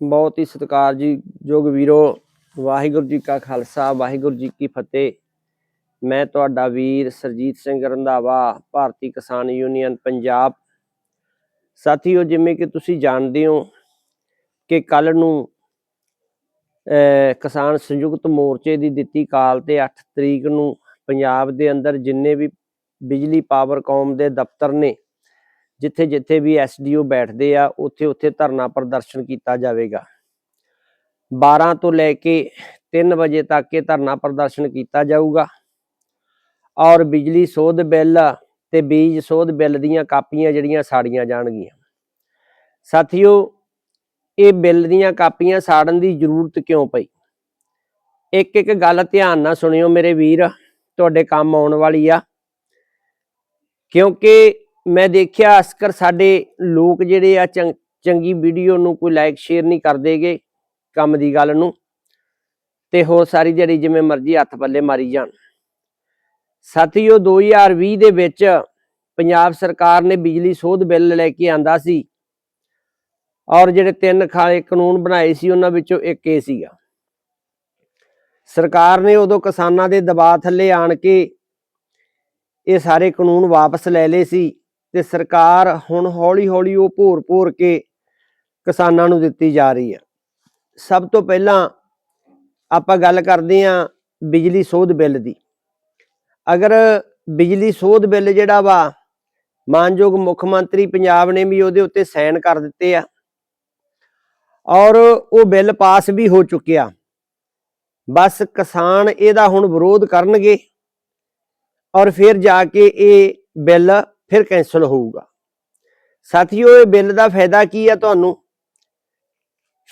ਬਹੁਤ ਹੀ ਸਤਿਕਾਰ ਜੀ ਸਤਿਕਾਰਯੋਗ ਵੀਰੋ, ਵਾਹਿਗੁਰੂ ਜੀ ਕਾ ਖਾਲਸਾ, ਵਾਹਿਗੁਰੂ ਜੀ ਕੀ ਫਤਿਹ। ਮੈਂ ਤੁਹਾਡਾ ਵੀਰ ਸਰਜੀਤ ਸਿੰਘ ਰੰਧਾਵਾ, ਭਾਰਤੀ ਕਿਸਾਨ ਯੂਨੀਅਨ, ਪੰਜਾਬ। ਸਾਥੀਓ, ਜਿਵੇਂ ਕਿ ਤੁਸੀਂ ਜਾਣਦੇ ਹੋ ਕਿ ਕੱਲ ਨੂੰ ਕਿਸਾਨ ਸੰਯੁਕਤ ਮੋਰਚੇ ਦੀ ਦਿੱਤੀ ਕਾਲ ਤੇ 8 ਤਰੀਕ ਨੂੰ ਪੰਜਾਬ ਦੇ ਅੰਦਰ ਜਿੰਨੇ ਵੀ ਬਿਜਲੀ ਪਾਵਰ ਕੌਮ ਦੇ ਦਫ਼ਤਰ ਨੇ ਜਿੱਥੇ ਜਿੱਥੇ ਵੀ ਐਸਡੀਓ ਬੈਠਦੇ ਆ, ਉੱਥੇ ਉੱਥੇ ਧਰਨਾ ਪ੍ਰਦਰਸ਼ਨ ਕੀਤਾ ਜਾਵੇਗਾ। 12 ਤੋਂ ਲੈ ਕੇ 3 ਵਜੇ ਤੱਕ ਇਹ ਧਰਨਾ ਪ੍ਰਦਰਸ਼ਨ ਕੀਤਾ ਜਾਊਗਾ। ਔਰ ਬਿਜਲੀ ਸੋਧ ਬਿੱਲ ਤੇ ਬੀਜ ਸੋਧ ਬਿੱਲ ਦੀਆਂ ਕਾਪੀਆਂ ਜਿਹੜੀਆਂ ਸਾੜੀਆਂ ਜਾਣਗੀਆਂ। ਸਾਥੀਓ, ਇਹ ਬਿੱਲ ਦੀਆਂ ਕਾਪੀਆਂ ਸਾੜਨ ਦੀ ਜ਼ਰੂਰਤ ਕਿਉਂ ਪਈ? ਇੱਕ ਇੱਕ ਗੱਲ ਧਿਆਨ ਨਾਲ ਸੁਣਿਓ ਮੇਰੇ ਵੀਰ, ਤੁਹਾਡੇ ਕੰਮ ਆਉਣ ਵਾਲੀ ਆ। ਕਿਉਂਕਿ ਮੈਂ ਦੇਖਿਆ ਅਸਕਰ ਸਾਡੇ ਲੋਕ ਜਿਹੜੇ ਆ ਚੰਗ- ਚੰਗੀ ਵੀਡੀਓ ਨੂੰ ਕੋਈ ਲਾਈਕ ਸ਼ੇਅਰ ਨਹੀਂ ਕਰਦੇਗੇ ਕੰਮ ਦੀ ਗੱਲ ਨੂੰ। ਤੇ ਹੋਰ ਸਾਰੀ ਜਿਹੜੀ ਜਿਵੇਂ ਮਰਜ਼ੀ ਹੱਥ ਪੱਲੇ ਮਾਰੀ ਜਾਣ। ਸਾਥੀਓ 2020 ਦੇ ਵਿੱਚ ਪੰਜਾਬ ਸਰਕਾਰ ਨੇ ਬਿਜਲੀ ਸੋਧ ਬਿੱਲ ਲੈ ਕੇ ਆਂਦਾ ਸੀ। ਔਰ ਜਿਹੜੇ ਤਿੰਨ ਖਾਲੇ ਕਾਨੂੰਨ ਬਣਾਏ ਸੀ, ਉਹਨਾਂ ਵਿੱਚੋਂ ਇੱਕ ਇਹ ਸੀਗਾ। ਸਰਕਾਰ ਨੇ ਉਦੋਂ ਕਿਸਾਨਾਂ ਦੇ ਦਬਾਅ ਥੱਲੇ ਆਣ ਕੇ ਇਹ ਸਾਰੇ ਕਾਨੂੰਨ ਵਾਪਸ ਲੈ ਲਏ ਸੀ। ਤੇ ਸਰਕਾਰ ਹੁਣ ਹੌਲੀ-ਹੌਲੀ ਉਹ ਭੋਰ-ਭੋਰ ਕੇ ਕਿਸਾਨਾਂ ਨੂੰ ਦਿੱਤੀ ਜਾ ਰਹੀ ਹੈ। ਸਭ ਤੋਂ ਪਹਿਲਾਂ ਆਪਾਂ ਗੱਲ ਕਰਦੇ ਹਾਂ ਬਿਜਲੀ ਸੋਧ ਬਿੱਲ ਦੀ। ਅਗਰ ਬਿਜਲੀ ਸੋਧ ਬਿੱਲ ਜਿਹੜਾ ਵਾ, ਮਾਨਯੋਗ ਮੁੱਖ ਮੰਤਰੀ ਪੰਜਾਬ ਨੇ ਵੀ ਉਹਦੇ ਉੱਤੇ ਸਾਈਨ ਕਰ ਦਿੱਤੇ ਆ ਔਰ ਉਹ ਬਿੱਲ ਪਾਸ ਵੀ ਹੋ ਚੁੱਕਿਆ। ਬਸ ਕਿਸਾਨ ਇਹਦਾ ਹੁਣ ਵਿਰੋਧ ਕਰਨਗੇ ਔਰ ਫਿਰ ਜਾ ਕੇ ਇਹ ਬਿੱਲ ਫਿਰ ਕੈਨਸਲ ਹੋਊਗਾ। ਸਾਥੀਓ, ਇਹ ਬਿੱਲ ਦਾ ਫਾਇਦਾ ਕੀ ਆ ਤੁਹਾਨੂੰ?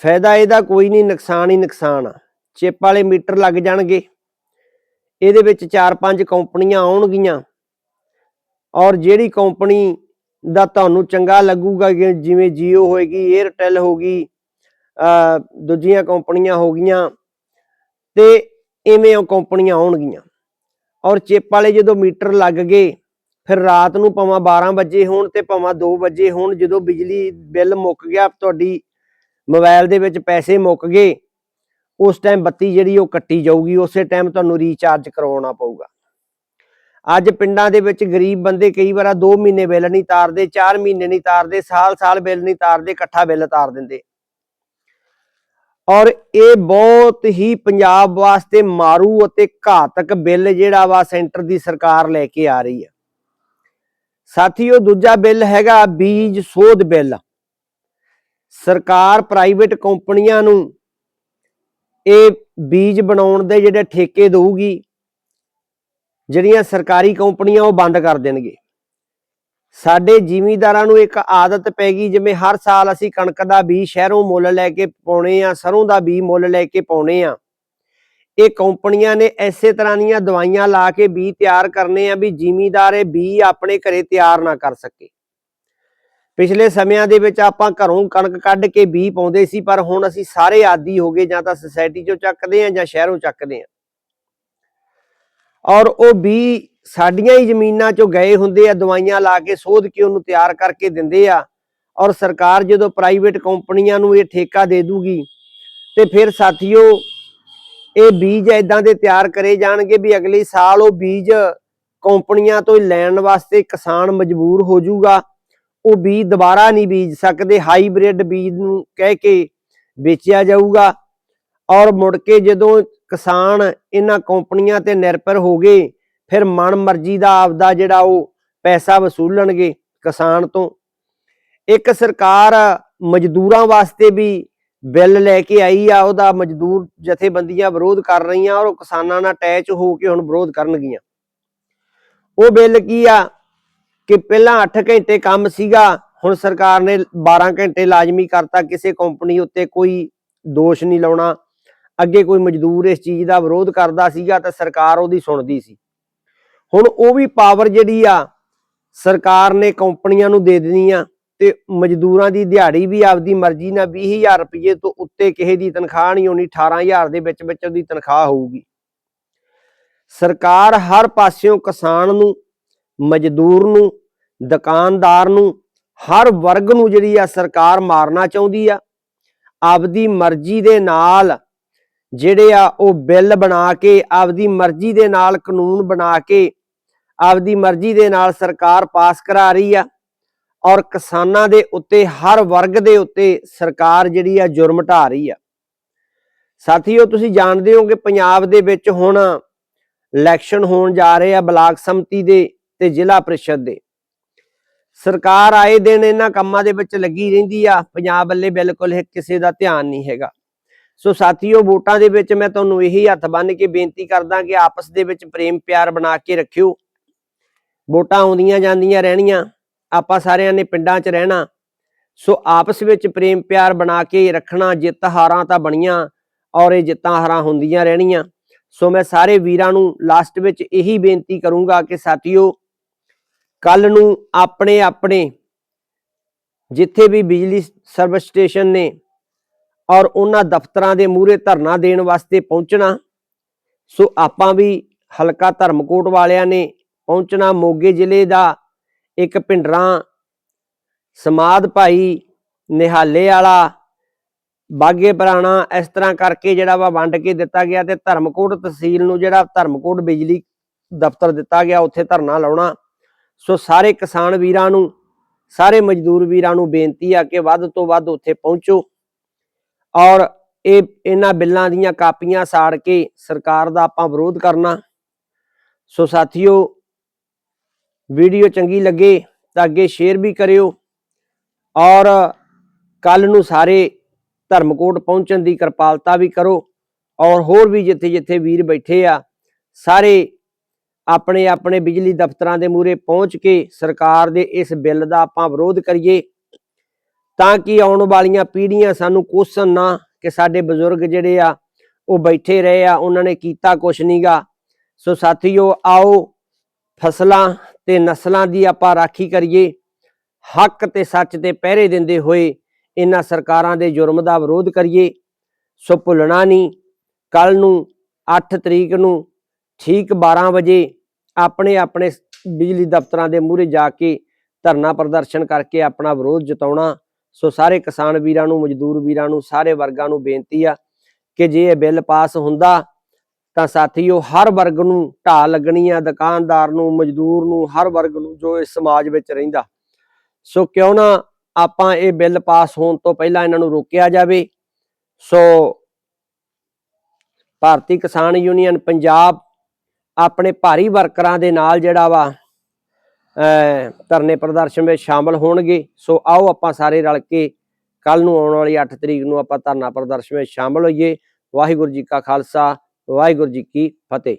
ਫਾਇਦਾ ਇਹਦਾ ਕੋਈ ਨਹੀਂ, ਨੁਕਸਾਨ ਹੀ ਨੁਕਸਾਨ ਆ। ਚਿੱਪ ਵਾਲੇ ਮੀਟਰ ਲੱਗ ਜਾਣਗੇ। ਇਹਦੇ ਵਿੱਚ 4-5 ਕੰਪਨੀਆਂ ਆਉਣਗੀਆਂ। ਔਰ ਜਿਹੜੀ ਕੰਪਨੀ ਦਾ ਤੁਹਾਨੂੰ ਚੰਗਾ ਲੱਗੂਗਾ ਜਿਵੇਂ Jio ਹੋਏਗੀ, Airtel ਹੋਗੀ ਅ ਦੂਜੀਆਂ ਕੰਪਨੀਆਂ ਹੋ ਗਈਆਂ, ਤੇ ਇਵੇਂ ਉਹ ਕੰਪਨੀਆਂ ਆਉਣਗੀਆਂ। ਔਰ ਚਿੱਪ ਵਾਲੇ ਜਦੋਂ ਮੀਟਰ ਲੱਗ ਗਏ ਫਿਰ ਰਾਤ ਨੂੰ ਭਾਵੇਂ 12 ਵਜੇ ਹੋਣ ਤੇ ਭਾਵੇਂ 2 ਵਜੇ ਹੋਣ, ਜਦੋਂ ਬਿਜਲੀ ਬਿੱਲ ਮੁੱਕ ਗਿਆ, ਤੁਹਾਡੀ ਮੋਬਾਈਲ ਦੇ ਵਿੱਚ ਪੈਸੇ ਮੁੱਕ ਗਏ, ਉਸ ਟਾਈਮ ਬੱਤੀ ਜਿਹੜੀ ਉਹ ਕੱਟੀ ਜਾਊਗੀ, ਉਸੇ ਟਾਈਮ ਤੁਹਾਨੂੰ ਰੀਚਾਰਜ ਕਰਵਾਉਣਾ ਪਊਗਾ। ਅੱਜ ਪਿੰਡਾਂ ਦੇ ਵਿੱਚ ਗਰੀਬ ਬੰਦੇ ਕਈ ਵਾਰ 2 ਮਹੀਨੇ ਬਿੱਲ ਨਹੀਂ ਤਾਰਦੇ 4 ਮਹੀਨੇ ਨਹੀਂ ਤਾਰਦੇ, ਸਾਲ-ਸਾਲ ਬਿੱਲ ਨਹੀਂ ਤਾਰਦੇ, ਇਕੱਠਾ ਬਿੱਲ ਤਾਰ ਦਿੰਦੇ। ਔਰ ਇਹ ਬਹੁਤ ਹੀ ਪੰਜਾਬ ਵਾਸਤੇ ਮਾਰੂ ਅਤੇ ਘਾਤਕ ਬਿੱਲ ਜਿਹੜਾ ਵਾ ਸੈਂਟਰ ਦੀ ਸਰਕਾਰ ਲੈ ਕੇ ਆ ਰਹੀ ਹੈ ਸਾਥੀਓ ਦੂਜਾ ਬਿੱਲ ਹੈਗਾ ਬੀਜ ਸੋਧ ਬਿੱਲ। ਸਰਕਾਰ ਪ੍ਰਾਈਵੇਟ ਕੰਪਨੀਆਂ ਨੂੰ ਇਹ ਬੀਜ ਬਣਾਉਣ ਦੇ ਜਿਹੜੇ ਠੇਕੇ ਦੇਊਗੀ, ਜਿਹੜੀਆਂ ਸਰਕਾਰੀ ਕੰਪਨੀਆਂ ਉਹ ਬੰਦ ਕਰ ਦੇਣਗੇ। ਸਾਡੇ ਜ਼ਿਮੀਂਦਾਰਾਂ ਨੂੰ ਇੱਕ ਆਦਤ ਪੈ ਗਈ, ਜਿਵੇਂ ਹਰ ਸਾਲ ਅਸੀਂ ਕਣਕ ਦਾ ਬੀਜ ਸ਼ਹਿਰੋਂ ਮੁੱਲ ਲੈ ਕੇ ਪਾਉਣੇ ਆ, ਸਰੋਂ ਦਾ ਬੀਜ ਮੁੱਲ ਲੈ ਕੇ ਪਾਉਣੇ ਆ। ਇਹ ਕੰਪਨੀਆਂ ਨੇ ਐਸੇ ਤਰ੍ਹਾਂ ਦੀਆਂ ਦਵਾਈਆਂ ਲਾ ਕੇ ਬੀ ਤਿਆਰ ਕਰਨੇ ਆ ਵੀ ਜ਼ਿਮੀਂਦਾਰ ਇਹ ਬੀਜ ਆਪਣੇ ਘਰੇ ਤਿਆਰ ਨਾ ਕਰ ਸਕੇ। ਪਿਛਲੇ ਸਮਿਆਂ ਦੇ ਵਿੱਚ ਆਪਾਂ ਘਰੋਂ ਕਣਕ ਕੱਢ ਕੇ ਬੀ ਪਾਉਂਦੇ ਸੀ, ਪਰ ਹੁਣ ਅਸੀਂ ਸਾਰੇ ਆਦੀ ਹੋ ਗਏ ਜਾਂ ਤਾਂ ਸੁਸਾਇਟੀ ਚੋਂ ਚੱਕਦੇ ਆ ਜਾਂ ਸ਼ਹਿਰੋਂ ਚੱਕਦੇ ਆ। ਔਰ ਉਹ ਬੀ ਸਾਡੀਆਂ ਹੀ ਜ਼ਮੀਨਾਂ ਚੋਂ ਗਏ ਹੁੰਦੇ ਆ, ਦਵਾਈਆਂ ਲਾ ਕੇ ਸੋਧ ਕੇ ਉਹਨੂੰ ਤਿਆਰ ਕਰਕੇ ਦਿੰਦੇ ਆ। ਔਰ ਸਰਕਾਰ ਜਦੋਂ ਪ੍ਰਾਈਵੇਟ ਕੰਪਨੀਆਂ ਨੂੰ ਇਹ ਠੇਕਾ ਦੇ ਦੂਗੀ ਤੇ ਫਿਰ ਸਾਥੀਓ ਇਹ ਬੀਜ ਐਦਾਂ ਦੇ ਤਿਆਰ ਕਰੇ ਜਾਣਗੇ ਵੀ ਅਗਲੇ ਸਾਲ ਉਹ ਬੀਜ ਕੰਪਨੀਆਂ ਤੋਂ ਲੈਣ ਵਾਸਤੇ ਕਿਸਾਨ ਮਜਬੂਰ ਹੋ ਜਾਊਗਾ। ਉਹ ਬੀਜ ਦੁਬਾਰਾ ਨਹੀਂ ਬੀਜ ਸਕਦੇ, ਹਾਈਬ੍ਰਿਡ ਬੀਜ ਨੂੰ ਕਹਿ ਕੇ ਵੇਚਿਆ ਜਾਊਗਾ। ਔਰ ਮੁੜ ਕੇ ਜਦੋਂ ਕਿਸਾਨ ਇਹਨਾਂ ਕੰਪਨੀਆਂ ਤੇ ਨਿਰਭਰ ਹੋ ਗਏ, ਫਿਰ ਮਨ ਮਰਜ਼ੀ ਦਾ ਆਪਦਾ ਜਿਹੜਾ ਉਹ ਪੈਸਾ ਵਸੂਲਣਗੇ ਕਿਸਾਨ ਤੋਂ। ਇੱਕ ਸਰਕਾਰ ਮਜ਼ਦੂਰਾਂ ਵਾਸਤੇ ਵੀ ਬਿੱਲ ਲੈ ਕੇ ਆਈ ਆ, ਉਹਦਾ ਮਜ਼ਦੂਰ ਜਥੇਬੰਦੀਆਂ ਵਿਰੋਧ ਕਰ ਰਹੀਆਂ ਔਰ ਉਹ ਕਿਸਾਨਾਂ ਨਾਲ ਅਟੈਚ ਹੋ ਕੇ ਹੁਣ ਵਿਰੋਧ ਕਰਨਗੀਆਂ। ਉਹ ਬਿੱਲ ਕੀ ਆ? ਕਿ ਪਹਿਲਾਂ 8 ਘੰਟੇ ਕੰਮ ਸੀਗਾ, ਹੁਣ ਸਰਕਾਰ ਨੇ 12 ਘੰਟੇ ਲਾਜ਼ਮੀ ਕਰਤਾ, ਕਿਸੇ ਕੰਪਨੀ ਉੱਤੇ ਕੋਈ ਦੋਸ਼ ਨਹੀਂ ਲਾਉਣਾ। ਅੱਗੇ ਕੋਈ ਮਜ਼ਦੂਰ ਇਸ ਚੀਜ਼ ਦਾ ਵਿਰੋਧ ਕਰਦਾ ਸੀਗਾ ਤਾਂ ਸਰਕਾਰ ਉਹਦੀ ਸੁਣਦੀ ਸੀ। ਹੁਣ ਉਹ ਵੀ ਪਾਵਰ ਜਿਹੜੀ ਆ, ਸਰਕਾਰ ਨੇ ਕੰਪਨੀਆਂ ਨੂੰ ਦੇ ਦੇਣੀ ਆ। ਤੇ ਮਜ਼ਦੂਰਾਂ ਦੀ ਦਿਹਾੜੀ ਵੀ ਆਪਦੀ ਮਰਜ਼ੀ ਨਾਲ 20000 ਰੁਪਏ ਤੋਂ ਉੱਤੇ ਕਿਸੇ ਦੀ ਤਨਖਾਹ ਨਹੀਂ ਹੋਣੀ 18000 ਦੇ ਵਿੱਚ ਵਿੱਚ ਉਹਦੀ ਤਨਖਾਹ ਹੋਊਗੀ। ਸਰਕਾਰ ਹਰ ਪਾਸਿਓਂ ਕਿਸਾਨ ਨੂੰ, ਮਜ਼ਦੂਰ ਨੂੰ, ਦੁਕਾਨਦਾਰ ਨੂੰ, ਹਰ ਵਰਗ ਨੂੰ ਜਿਹੜੀ ਆ ਸਰਕਾਰ ਮਾਰਨਾ ਚਾਹੁੰਦੀ ਆ, ਆਪਦੀ ਮਰਜ਼ੀ ਦੇ ਨਾਲ ਜਿਹੜੇ ਆ ਉਹ ਬਿੱਲ ਬਣਾ ਕੇ, ਆਪਦੀ ਮਰਜ਼ੀ ਦੇ ਨਾਲ ਕਾਨੂੰਨ ਬਣਾ ਕੇ, ਆਪਦੀ ਮਰਜ਼ੀ ਦੇ ਨਾਲ ਸਰਕਾਰ ਪਾਸ ਕਰਾ ਰਹੀ ਆ। ਔਰ ਕਿਸਾਨਾਂ ਦੇ ਉੱਤੇ, ਹਰ ਵਰਗ ਦੇ ਉੱਤੇ ਸਰਕਾਰ ਜਿਹੜੀ ਆ ਜੁਰਮ ਢਾ ਰਹੀ ਆ। ਸਾਥੀਓ, ਤੁਸੀਂ ਜਾਣਦੇ ਹੋ ਕਿ ਪੰਜਾਬ ਦੇ ਵਿੱਚ ਹੁਣ ਇਲੈਕਸ਼ਨ ਹੋਣ ਜਾ ਰਹੇ ਆ ਬਲਾਕ ਸੰਮਤੀ ਦੇ ਤੇ ਜ਼ਿਲ੍ਹਾ ਪ੍ਰੀਸ਼ਦ ਦੇ। ਸਰਕਾਰ ਆਏ ਦਿਨ ਇਹਨਾਂ ਕੰਮਾਂ ਦੇ ਵਿੱਚ ਲੱਗੀ ਰਹਿੰਦੀ ਆ, ਪੰਜਾਬ ਵੱਲੇ ਬਿਲਕੁਲ ਇਹ ਕਿਸੇ ਦਾ ਧਿਆਨ ਨਹੀਂ ਹੈਗਾ। ਸੋ ਸਾਥੀਓ, ਵੋਟਾਂ ਦੇ ਵਿੱਚ ਮੈਂ ਤੁਹਾਨੂੰ ਇਹੀ ਹੱਥ ਬੰਨ ਕੇ ਬੇਨਤੀ ਕਰਦਾ ਕਿ ਆਪਸ ਦੇ ਵਿੱਚ ਪ੍ਰੇਮ ਪਿਆਰ ਬਣਾ ਕੇ ਰੱਖਿਓ। ਵੋਟਾਂ ਆਉਂਦੀਆਂ ਜਾਂਦੀਆਂ ਰਹਿਣੀਆਂ। ਆਪਾਂ ਸਾਰਿਆਂ ਨੇ ਪਿੰਡਾਂ 'ਚ ਰਹਿਣਾ। ਸੋ ਆਪਸ ਵਿੱਚ ਪ੍ਰੇਮ ਪਿਆਰ ਬਣਾ ਕੇ ਰੱਖਣਾ, ਜਿੱਤ ਹਾਰਾਂ ਤਾਂ ਬਣੀਆਂ ਔਰ ਇਹ ਜਿੱਤਾਂ ਹਾਰਾਂ ਹੁੰਦੀਆਂ ਰਹਿਣੀਆਂ। ਸੋ ਮੈਂ ਸਾਰੇ ਵੀਰਾਂ ਨੂੰ ਲਾਸਟ ਵਿੱਚ ਇਹੀ ਬੇਨਤੀ ਕਰੂੰਗਾ ਕਿ ਸਾਥੀਓ, ਕੱਲ ਨੂੰ ਆਪਣੇ ਆਪਣੇ ਜਿੱਥੇ ਵੀ ਬਿਜਲੀ ਸਰਵਿਸ ਸਟੇਸ਼ਨ ਨੇ ਔਰ ਉਹਨਾਂ ਦਫ਼ਤਰਾਂ ਦੇ ਮੂਹਰੇ ਧਰਨਾ ਦੇਣ ਵਾਸਤੇ ਪਹੁੰਚਣਾ, ਸੋ ਆਪਾਂ ਵੀ ਹਲਕਾ ਧਰਮਕੋਟ ਵਾਲਿਆਂ ਨੇ ਪਹੁੰਚਣਾ ਮੋਗੇ ਜ਼ਿਲ੍ਹੇ ਦਾ ਇੱਕ ਪਿੰਡਰਾਂ ਸਮਾਦ ਭਾਈ, ਨਿਹਾਲੇ ਵਾਲਾ, ਬਾਗੇ ਪੁਰਾਣਾ, ਇਸ ਤਰ੍ਹਾਂ ਕਰਕੇ ਜਿਹੜਾ ਵਾ ਵੰਡ ਕੇ ਦਿੱਤਾ ਗਿਆ ਤੇ ਧਰਮਕੋਟ ਤਹਿਸੀਲ ਨੂੰ ਜਿਹੜਾ ਧਰਮਕੋਟ ਬਿਜਲੀ ਦਫ਼ਤਰ ਦਿੱਤਾ ਗਿਆ, ਉੱਥੇ ਧਰਨਾ ਲਾਉਣਾ। ਸੋ ਸਾਰੇ ਕਿਸਾਨ ਵੀਰਾਂ ਨੂੰ, ਸਾਰੇ ਮਜ਼ਦੂਰ ਵੀਰਾਂ ਨੂੰ ਬੇਨਤੀ ਆ ਕਿ ਵੱਧ ਤੋਂ ਵੱਧ ਉੱਥੇ ਪਹੁੰਚੋ ਔਰ ਇਹ, ਇਹਨਾਂ ਬਿੱਲਾਂ ਦੀਆਂ ਕਾਪੀਆਂ ਸਾੜ ਕੇ ਸਰਕਾਰ ਦਾ ਆਪਾਂ ਵਿਰੋਧ ਕਰਨਾ। ਸੋ ਸਾਥੀਓ ਵੀਡੀਓ ਚੰਗੀ ਲੱਗੇ ਤਾਂ ਅੱਗੇ ਸ਼ੇਅਰ ਵੀ ਕਰਿਓ ਔਰ ਕੱਲ ਨੂੰ ਸਾਰੇ ਧਰਮਕੋਟ ਪਹੁੰਚਣ ਦੀ ਕਿਰਪਾਲਤਾ ਵੀ ਕਰੋ ਔਰ ਹੋਰ ਵੀ ਜਿੱਥੇ ਜਿੱਥੇ ਵੀਰ ਬੈਠੇ ਆ, ਸਾਰੇ ਆਪਣੇ ਆਪਣੇ ਬਿਜਲੀ ਦਫ਼ਤਰਾਂ ਦੇ ਮੂਹਰੇ ਪਹੁੰਚ ਕੇ ਸਰਕਾਰ ਦੇ ਇਸ ਬਿੱਲ ਦਾ ਆਪਾਂ ਵਿਰੋਧ ਕਰੀਏ ਤਾਂ ਕਿ ਆਉਣ ਵਾਲੀਆਂ ਪੀੜ੍ਹੀਆਂ ਸਾਨੂੰ ਕੋਸਣ ਨਾ ਕਿ ਸਾਡੇ ਬਜ਼ੁਰਗ ਜਿਹੜੇ ਆ, ਉਹ ਬੈਠੇ ਰਹੇ ਆ, ਉਹਨਾਂ ਨੇ ਕੀਤਾ ਕੁਛ ਨਹੀਂਗਾ ਸੋ ਸਾਥੀਓ, ਆਓ ਫਸਲਾਂ ਤੇ ਨਸਲਾਂ ਦੀ ਆਪਾਂ ਰਾਖੀ ਕਰੀਏ, ਹੱਕ ਤੇ ਸੱਚ ਤੇ ਪਹਿਰੇ ਦਿੰਦੇ ਹੋਏ ਇਹਨਾਂ ਸਰਕਾਰਾਂ ਦੇ ਜੁਰਮ ਦਾ ਵਿਰੋਧ ਕਰੀਏ, ਸੋ ਭੁੱਲਣਾ ਨਹੀਂ ਕੱਲ ਨੂੰ 8 ਤਰੀਕ ਨੂੰ ਠੀਕ 12 ਵਜੇ ਆਪਣੇ ਆਪਣੇ ਬਿਜਲੀ ਦਫ਼ਤਰਾਂ ਦੇ ਮੂਹਰੇ ਜਾ ਕੇ ਧਰਨਾ ਪ੍ਰਦਰਸ਼ਨ ਕਰਕੇ ਆਪਣਾ ਵਿਰੋਧ ਜਤਾਉਣਾ, ਸੋ ਸਾਰੇ ਕਿਸਾਨ ਵੀਰਾਂ ਨੂੰ, ਮਜ਼ਦੂਰ ਵੀਰਾਂ ਨੂੰ, ਸਾਰੇ ਵਰਗਾਂ ਨੂੰ ਬੇਨਤੀ ਆ ਕਿ ਜੇ ਇਹ ਬਿੱਲ ਪਾਸ ਹੁੰਦਾ ਤਾਂ ਸਾਥੀਓ ਹਰ ਵਰਗ ਨੂੰ ਢਾਹ ਲੱਗਣੀ ਆ, ਦੁਕਾਨਦਾਰ ਨੂੰ, ਮਜ਼ਦੂਰ ਨੂੰ, ਹਰ ਵਰਗ ਨੂੰ ਜੋ ਇਸ ਸਮਾਜ ਵਿੱਚ ਰਹਿੰਦਾ। ਸੋ ਕਿਉਂ ਨਾ ਆਪਾਂ ਇਹ ਬਿੱਲ ਪਾਸ ਹੋਣ ਤੋਂ ਪਹਿਲਾਂ ਇਹਨਾਂ ਨੂੰ ਰੋਕਿਆ ਜਾਵੇ। ਸੋ ਭਾਰਤੀ ਕਿਸਾਨ ਯੂਨੀਅਨ ਪੰਜਾਬ ਆਪਣੇ ਭਾਰੀ ਵਰਕਰਾਂ ਦੇ ਨਾਲ ਜਿਹੜਾ ਵਾ ਧਰਨੇ ਪ੍ਰਦਰਸ਼ਨ ਵਿੱਚ ਸ਼ਾਮਲ ਹੋਣਗੇ। ਸੋ ਆਓ ਆਪਾਂ ਸਾਰੇ ਰਲ ਕੇ ਕੱਲ ਨੂੰ ਆਉਣ ਵਾਲੀ 8 ਤਰੀਕ ਨੂੰ ਆਪਾਂ ਧਰਨਾ ਪ੍ਰਦਰਸ਼ਨ ਵਿੱਚ ਸ਼ਾਮਲ ਹੋਈਏ। ਵਾਹਿਗੁਰੂ ਜੀ ਕਾ ਖਾਲਸਾ ਵਾਹਿਗੁਰੂ ਜੀ ਕੀ ਫਤਿਹ।